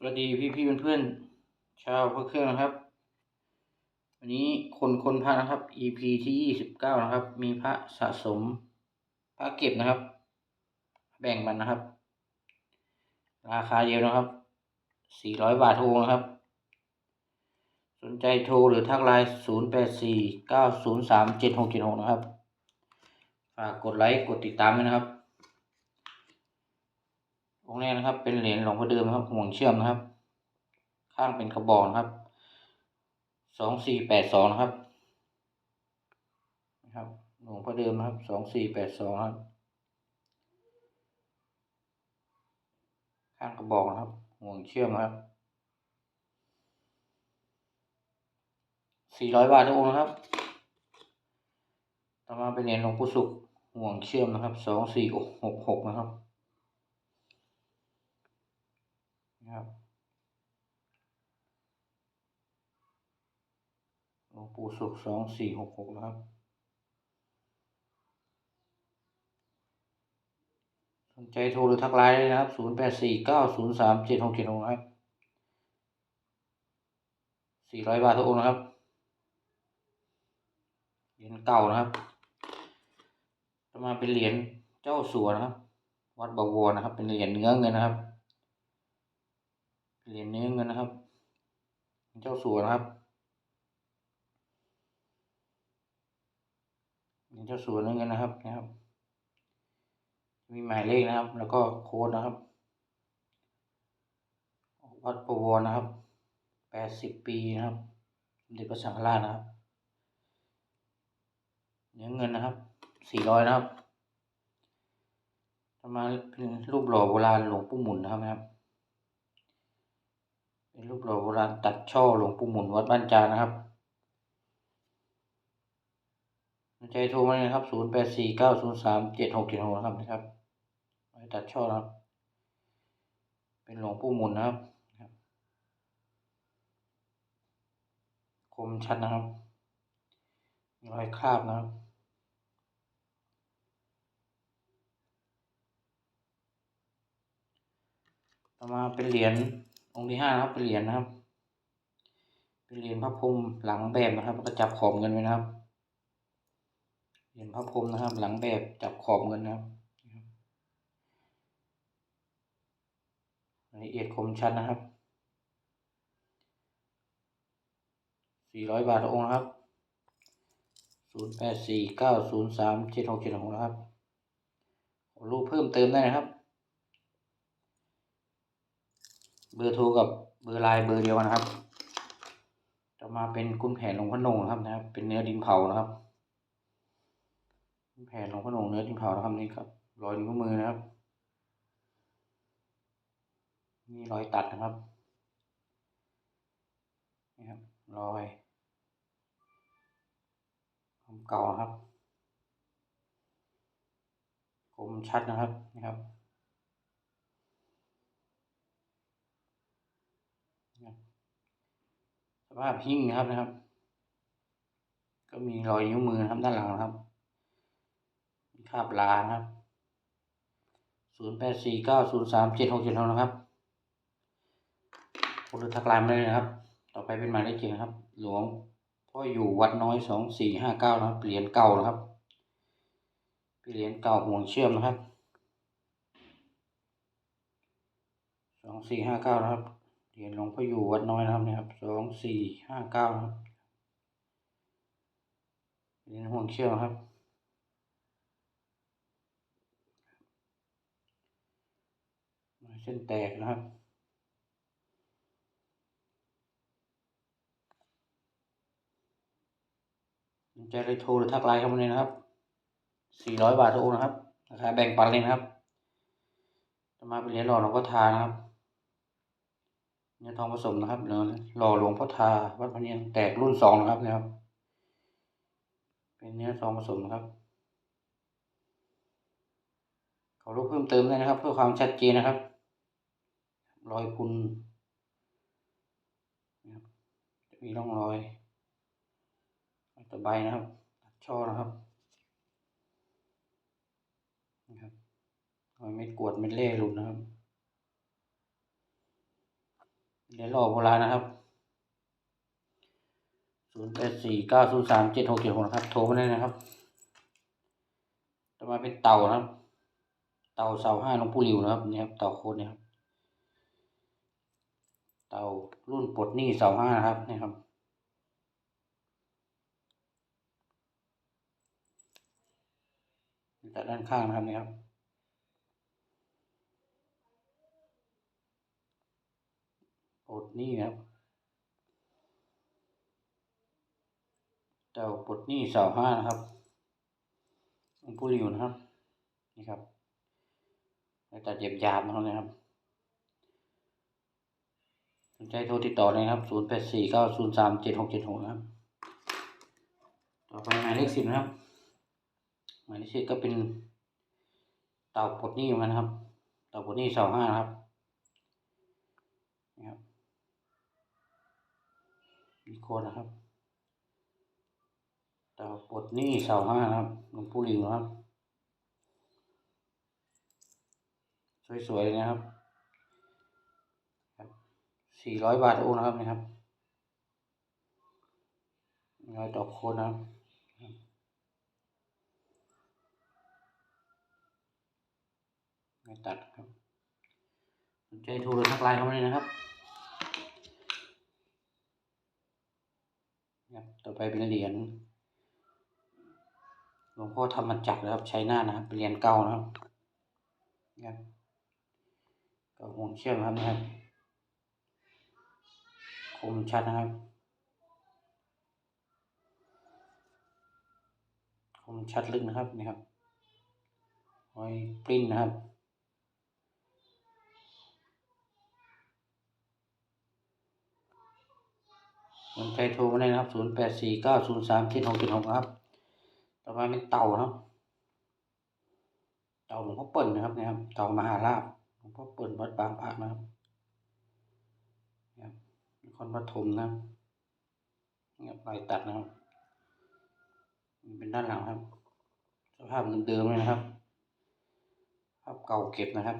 สวัสดีพี่พี่เพื่อนๆชาวพระเครื่องนะครับ วันนี้คนคนพระนะครับ EP ที่ยี่สิบเก้านะครับ มีพระสะสมพระเก็บนะครับ แบ่งมันนะครับ ราคาเดียวนะครับสี่ร้อยบาททุกองนะครับ สนใจโทรหรือทักไลน์ศูนย์แปดสี่เก้าศูนย์สามเจ็ดหกเจ็ดหกนะครับ ฝากกดไลค์กดติดตามด้วยนะครับ องค์แรกนะครับ เป็นเหรียญหลวงพ่อเดิมนะครับห่วงเชื่อมนะครับ ข้างเป็นกระบอกนะครับสองสี่แปดสองนะครับนะครับหลวงพ่อเดิมนะครับสองสี่แปดสองครับข้างกระบอกนะครับห่วงเชื่อมนะครับสี่ร้อยบาททุกองค์นะครับ ต่อมาเป็นเหรียญหลวงปู่สุขห่วงเชื่อมนะครับสองสี่หกหกนะครับ นะครับหลวงปู่สุขสองสี่หกหกนะครับสนใจโทรหรือทักไลน์ได้นะครับศูนย์แปดสี่เก้าศูนย์สามเจ็ดหกเจ็ดหกนะครับสี่ร้อยบาททุกองนะครับเหรียญเก่านะครับจะมาเป็นเหรียญเจ้าสัวนะครับ วัดบวรนะครับ เป็นเหรียญเนื้อเงินนะครับ เหรียญเนื้อเงินนะครับ เจ้าสัวนะครับเหรียญเจ้าสัวเนื้อเงินนะครับนะครับ มีหมายเลขนะครับ แล้วก็โค้ดนะครับ วัดประวรนะครับแปดสิบปีนะครับสมเด็จพระสังฆราชนะครับเนื้อเงินนะครับสี่ร้อยนะครับทำมาเป็นรูปหล่อโบราณหลวงปู่หมุนนะครับนะครับ เป็นรูปหล่อโบราณตัดช่อหลวงปู่หมุนวัดบ้านจานนะครับใจโทรมาเลยครับศูนย์แปดสี่เก้าศูนย์สามเจ็ดหกเจ็ดหกนะครับนะครับไว้ตัดช่อนะครับ เป็นหลวงปู่หมุนนะครับนะครับคมชัดนะครับมีรอยคราบนะครับต่อมาเป็นเหรียญ องค์ที่ห้านะครับเป็นเหรียญนะครับ เป็นเหรียญพระพรหมหลังแบบนะครับก็จับขอบเงินไว้นะครับ เหรียญพระพรหมนะครับ หลังแบบจับขอบเงินนะครับละเอียดคมชัดนะครับสี่ร้อยบาทองค์นะครับศูนย์แปดสี่เก้าศูนย์สามเจ็ดหกเจ็ดหกนะครับรูปเพิ่มเติมได้นะครับ เบอร์โทรกับเบอร์ไลน์เบอร์เดียวกันนะครับต่อมาเป็นกุ้นแผนหลวงพ่อนงนะครับนะครับ เป็นเนื้อดินเผานะครับกุ้นแผนหลวงพ่อนงเนื้อดินเผานะครับนี่ครับรอยนิ้วมือนะครับนี่รอยตัดนะครับนี่ครับรอยความเก่าครับคมชัดนะครับนะครับ สภาพหิ้งนะครับนะครับ ก็มีรอยนิ้วมือนะครับด้านหลังนะครับมีคาบลานะครับศูนย์แปดสี่เก้าศูนย์สามเจ็ดหกเจ็ดหกนะครับโทรทักไลน์มาเลยนะครับ ต่อไปเป็นหมายเลขเจ็ดครับ หลวงพ่ออยู่วัดน้อยสองสี่ห้าเก้านะครับเหรียญเก่านะครับเป็นเหรียญเก่าห่วงเชื่อมนะครับสองสี่ห้าเก้านะครับ เหรียญหลวงพ่ออยู่วัดน้อยนะครับนะครับสองสี่ห้าเก้าครับเหรียญห่วงเชือมครับ เส้นแตกนะครับสนใจเลยโทรหรือทักไลน์เข้ามาเลยนะครับ สี่ร้อยบาททุกองค์นะครับ ราคาแบ่งปันเลยนะครับ จะมาเป็นเหรียญหล่อหลวงพ่อทานะครับ เนื้อทองผสมนะครับเนื้อหล่อหลวงพ่อทาวัดพะเนียงแตกรุ่นสองนะครับนะครับ เป็นเนื้อทองผสมนะครับขอรูปเพิ่มเติมได้นะครับ เพื่อความชัดเจนนะครับ รอยพุนนะครับจะมีร่องรอยตะไบนะครับช่อนะครับนะครับรอยเม็ดกวดเม็ดเล่หลุดนะครับ เหรียญหล่อโบราณนะครับศูนย์แปดสี่เก้าศูนย์สามเจ็ดหกเจ็ดหกนะครับ โทรมาได้นะครับต่อมาเป็นเต่านะครับ เต่าเสาห้าหลวงปู่หลิวนะครับนี่ครับ เต่าโคตรเนี่ยครับ เต่ารุ่นปลดหนี้เสาห้านะครับนี่ครับจากด้านข้างนะครับนี่ครับ ปลดหนี้นะครับเต่าปลดหนี้สาห้านะครับหลวงปู่หลิวนะครับ นี่ครับแตัดเย็บยาบนะครับนะครับสนใจโทรติดต่อเลยครับ 0 8 4 9 0 3 7 6 7 6นะครับ ต่อไปหมายเลขสิบนะครับ หมายเลขสิบก็เป็นเต่าปลดหนี้เหมือนกันนะครับ เต่าปลดหนี้เสาห้านะครับนี่ครับ มีโค้ดนะครับเต่าปลดหนี้เสาห้านะครับหลวงปู่หลิวนะครับ สวยๆนะครับสี่ร้อยบาทโอ้นะครับนี่ครับร้อยดอกโคนนะครับไม่ตัดครับสนใจโทรเลยทักไลน์เข้ามาเลยนะครับครับ ต่อไปเป็นเหรียญหลวงพ่อธรรมจักรนะครับใช้หน้านะครับเป็นเหรียญเก่านะครับครับก็ห่วงเชื่อมครับนะครับ คมชัดนะครับคมชัดลึกนะครับนี่ครับไว้ปริ้นนะครับ ส นใจโทรมาได้นะครับ0 8 4 9 0 3 7 6 7 6ครับ ต่อมาเป็นเต่านะครับ เต่าหลวงพ่อเปิ่นนะครับนะครับ เต่ามหาลาภหลวงพ่อเปิ่นวัดบางพระนะครับนะครับนครปฐมนะครับนี่ครับลายตัดนะครับนี่เป็นด้านหลังครับ สภาพเดิมๆเลยนะครับ ภาพเก่าเก็บนะครับ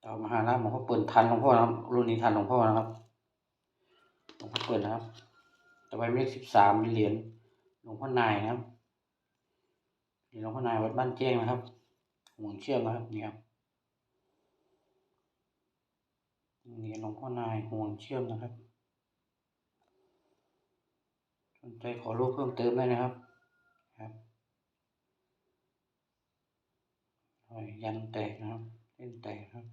เต่ามหาลาภหลวงพ่อเปิ่นทันหลวงพ่อนะครับรุ่นนี้ทันหลวงพ่อนะครับ หลวงพ่อเปิ่นะครับ ต่อไปเลขสิบสามเป็นเหรียญหลวงพ่อนายนะครับเหรียญหลวงพ่อนายวัดบ้านแจ้งนะครับห่วงเชื่อมนะครับนี่ครับเหรียญหลวงพ่อนายห่วงเชื่อมนะครับสนใจขอรูปเพิ่มเติมได้นะครับครับยันแตกนะครับเส้นแตกครับ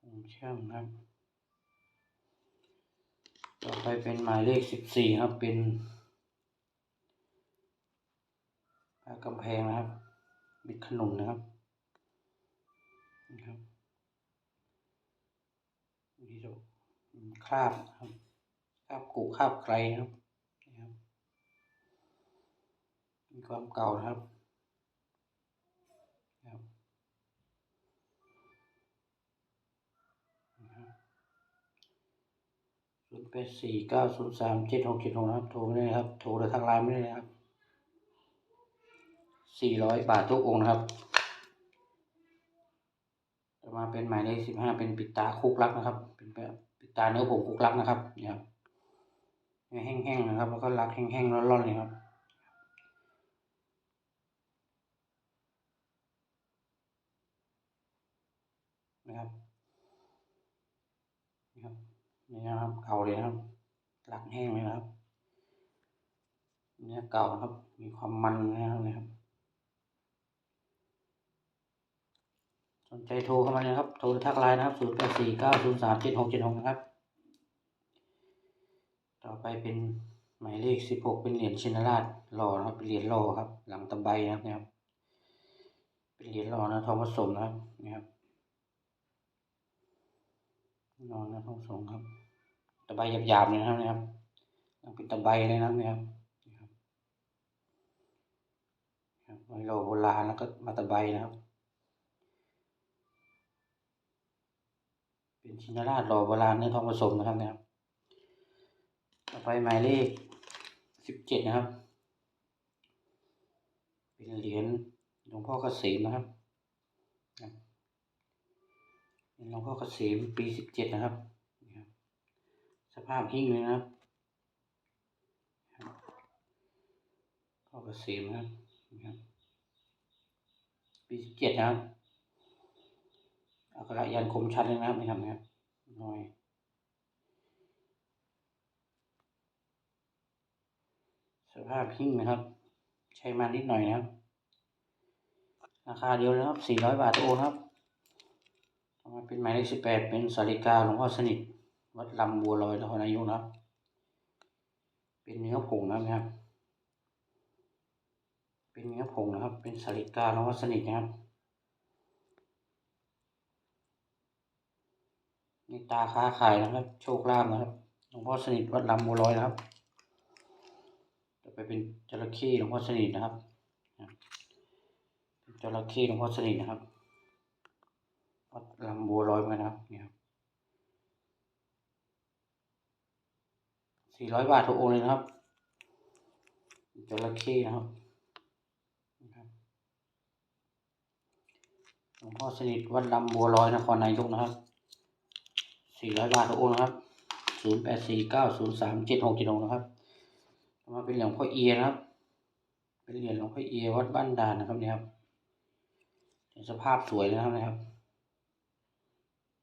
ห่วงเชื่อมนะครับ ต่อไปเป็นหมายเลขสิบสี่ครับเป็นกำแพงนะครับมิดขนุนะครับนะครับมีดอกคราบครับคราบกุคราบไกรนะครับนะครับ มีความเก่านะครับ แปดสี่เก้าศูนย์สามเจ็ดหกเจ็ดหกนะครับ โทรไม่ได้นะครับ โทรหรือทางไลน์ไม่ได้นะครับสี่ร้อยบาททุกองค์นะครับต่อมาเป็นหมายเลขสิบห้าเป็นปิดตาคุกลักนะครับ เป็นแบบปิดตาเนื้อผงคุกลักนะครับเนี่ยครับแห้งๆนะครับ แล้วก็ลักแห้งๆร้อนๆเลยครับนี่ครับ นี่นะครับ เก่าเลยนะครับ หลักแห้งเลยนะครับ เนื้อเก่านะครับ มีความมันนะครับนะครับ สนใจโทรเข้ามาเลยครับ โทรทักไลน์นะครับ0 8 4 9 0 3 7 6 7 6นย์สามเจ็ดหกเจ็ดหกนะครับ ต่อไปเป็นหมายเลข16เป็นเหรียญชินราชหล่อนะครับ เป็นเหรียญหล่อครับ หลังตะไบนะครับนะครับเป็นเหรียญหล่อนะทองผสมนะครับ นะครับนอนนะทองผสมครับ ตะไบหยาบๆเลยนะครับนะครับยังเป็นตะไบเลยนะครับนะครับนะครับครับไว้หล่อโบราณแล้วก็มาตะไบนะครับ เป็นชินราชหล่อโบราณเนื้อทองผสมนะครับนี่ยครับต่อไปหมายเลขสิบเจ็ดนะครับ เป็นเหรียญหลวงพ่อเกษมนะครับครับเป็นหลวงพ่อเกษมปีสิบเจ็ดนะครับ ภาพหิ้งเลยนะครับพ่อเกษมนะครับนี่ครับปีสิบเจ็ดนะครับอักระยันคมชัดเลยนะครับนี่ครับนะครับหน่อยสภาพหิ้งนะครับ ใช้มานิดหน่อยนะครับ ราคาเดียวนะครับ400บาทโอครับต่อมาเป็นหมายเลข18เป็นสาริกาหลวงพ่อสนิท วัดลำบัวลอยนครนายกนะครับเป็นเนื้อผงนะครับ เป็นเนื้อผงนะครับ เป็นสาริกาหลวงพ่อสนิทนะครับนี่ตาค้าขายนะครับ โชคลาภนะครับหลวงพ่อสนิทวัดลำบัวลอยนะครับ จะไปเป็นจระเข้หลวงพ่อสนิทนะครับเป็นจระเข้หลวงพ่อสนิทนะครับวัดลำบัวลอยเหมือนกันนะครับนี่ครับ สี่ร้อยบาททุกองเลยนะครับจระเข้นะครับหลวงพ่อสนิทวัดลำบัวลอยนครนายกนะครับสี่ร้อยบาททุกองนะครับศูนย์แปดสี่เก้าศูนย์สามเจ็ดหกเจ็ดหกนะครับมาเป็นเหรียญพ่อเอียนะครับ เป็นเหรียญหลวงพ่อเอียวัดบ้านด่านนะครับเนี่ยครับเห็นสภาพสวยนะครับนะครับ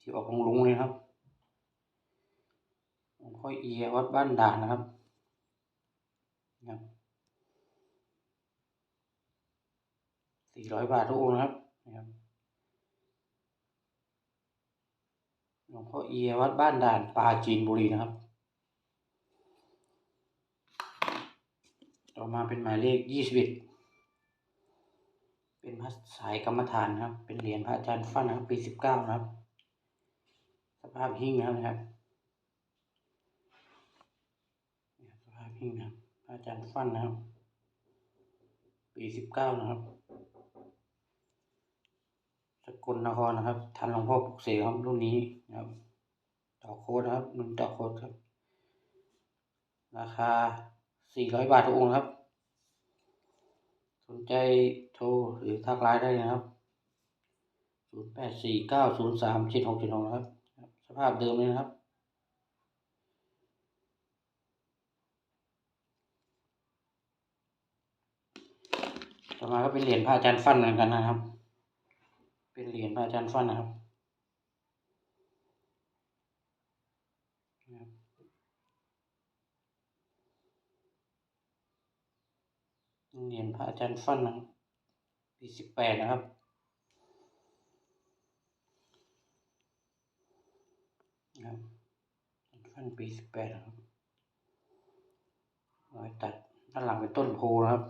ที่ออกลุงๆเลยครับ พ่อเอียวัดบ้านด่านนะครับนะครับสี่ร้อยบาททุกองนะครับนะครับหลวงพ่อเอียวัดบ้านด่านปาจีนบุรีนะครับ ต่อมาเป็นหมายเลขยี่สิบเอ็ดเป็นพระสายกรรมฐานครับ เป็นเหรียญพระอาจารย์ฟั่นนะครับปีสิบเก้านะครับ สภาพหิ้งนะครับนะครับนี่ ครับสภาพหิ้งนะครับอาจารย์ฟั่นนะครับ ปีสิบเก้านะครับ สกลนครนะครับ ทันหลวงพ่อปลุกเสกครับรุ่นนี้นะครับต่อโค้ดนะครับรุ่นต่อโค้ดครับ ราคาสี่ร้อยบาททุกองค์ครับ สนใจโทรหรือทักไลน์ได้นะครับศูนย์แปดสี่เก้าศูนย์สามเจ็ดหกเจ็ดหกนะครับ สภาพเดิมเลยนะครับ อมาก็เป็นเหรียญพระอาจารย์ฟั่นเหมือนกันนะครับ เป็นเหรียญพระอาจารย์ฟั่นนะครับเหรียญพระอาจารย์ฟั่นนะครับปีสิบแปดนะครับนะครับฟันปีสิบแปดนะครับรอยตัดด้านหลังเป็นต้นโพนะครับ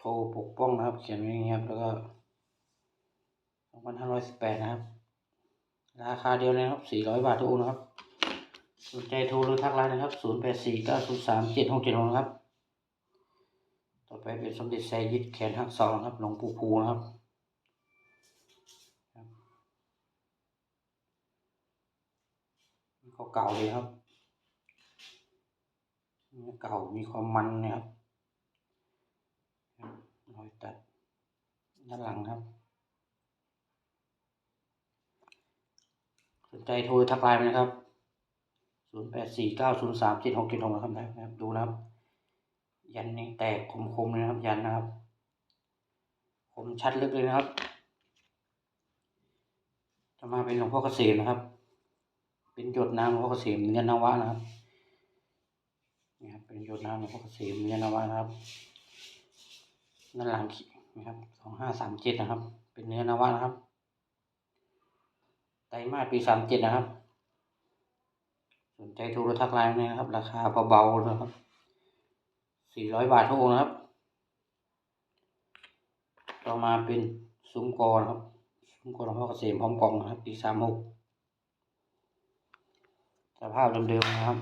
พุทโธปกป้องนะครับ เขียนไว้อย่างนี้ครับ แล้วก็สองพันห้าร้อยสิบแปดนะครับ ราคาเดียวเลยนะครับสี่ร้อยบาททุกนะครับ สนใจโทรหรือทักไลน์นะครับ0 8 4 9 0 3 7 6 7 6นะครับ ต่อไปเป็นสมเด็จไซยิดแขนหักสองครับ หลวงปู่ภูนะครับก็เก่าเลยครับ เก่ามีความมันนะครับ รอยตัดด้านหลังครับ สนใจโทรทักไลน์ไปนะครับศูนย์แปดสี่เก้าศูนย์สามเจ็ดหกเจ็ดหกนะครับนะครับ ดูนะครับ ยันนี่แตกคมๆเลยนะครับยันนะครับ คมชัดลึกเลยนะครับ จะมาเป็นหลวงพ่อเกษมนะครับ เป็นหยดน้ำหลวงพ่อเกษมเนื้อนวะนะครับนี่ครับเป็นหยดน้ำหลวงพ่อเกษมเนื้อนวะนะครับ ด้านหลังนะครับสองห้าสามเจ็ดนะครับ เป็นเนื้อนวะนะครับ ไตรมาสปีสามเจ็ดนะครับ สนใจโทรทักไลน์นะครับ ราคาเบาๆนะครับสี่ร้อยบาททุกองนะครับ ต่อมาเป็นซุ้มกอนะครับ ซุ้มกอหลวงพ่อเกษมพร้อมกล่องนะครับ ปีสามหกสภาพเดิมๆนะครับ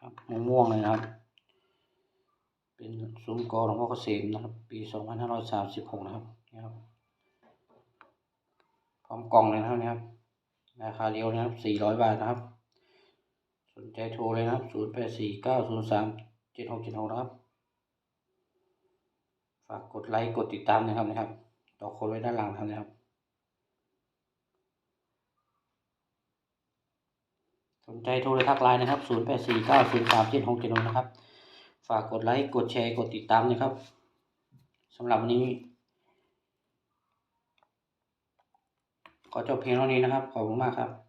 ครับม่วงๆเลยนะครับ เป็นซุ้มกอหลวงพ่อเกษมนะครับ ปีสองพันห้าร้อยสามสิบหกนะครับนะครับ พร้อมกล่องเลยนะครับนะครับราคาเดียวนะครับสี่ร้อยบาทนะครับ สนใจโทรเลยนะครับศูนย์แปดสี่เก้าศูนย์สามเจ็ดหกเจ็ดหกนะครับ ฝากกดไลค์กดติดตามนะครับนะครับ ต่อคนไว้ด้านหลังนะครับ สนใจโทรเลยทักไลน์นะครับศูนย์แปดสี่เก้าศูนย์สามเจ็ดหกเจ็ดหกนะครับ ฝากกดไลค์ กดแชร์ กดติดตามนะครับสำหรับวันนี้ ขอจบเพียงเท่านี้นะครับ ขอบคุณมากครับ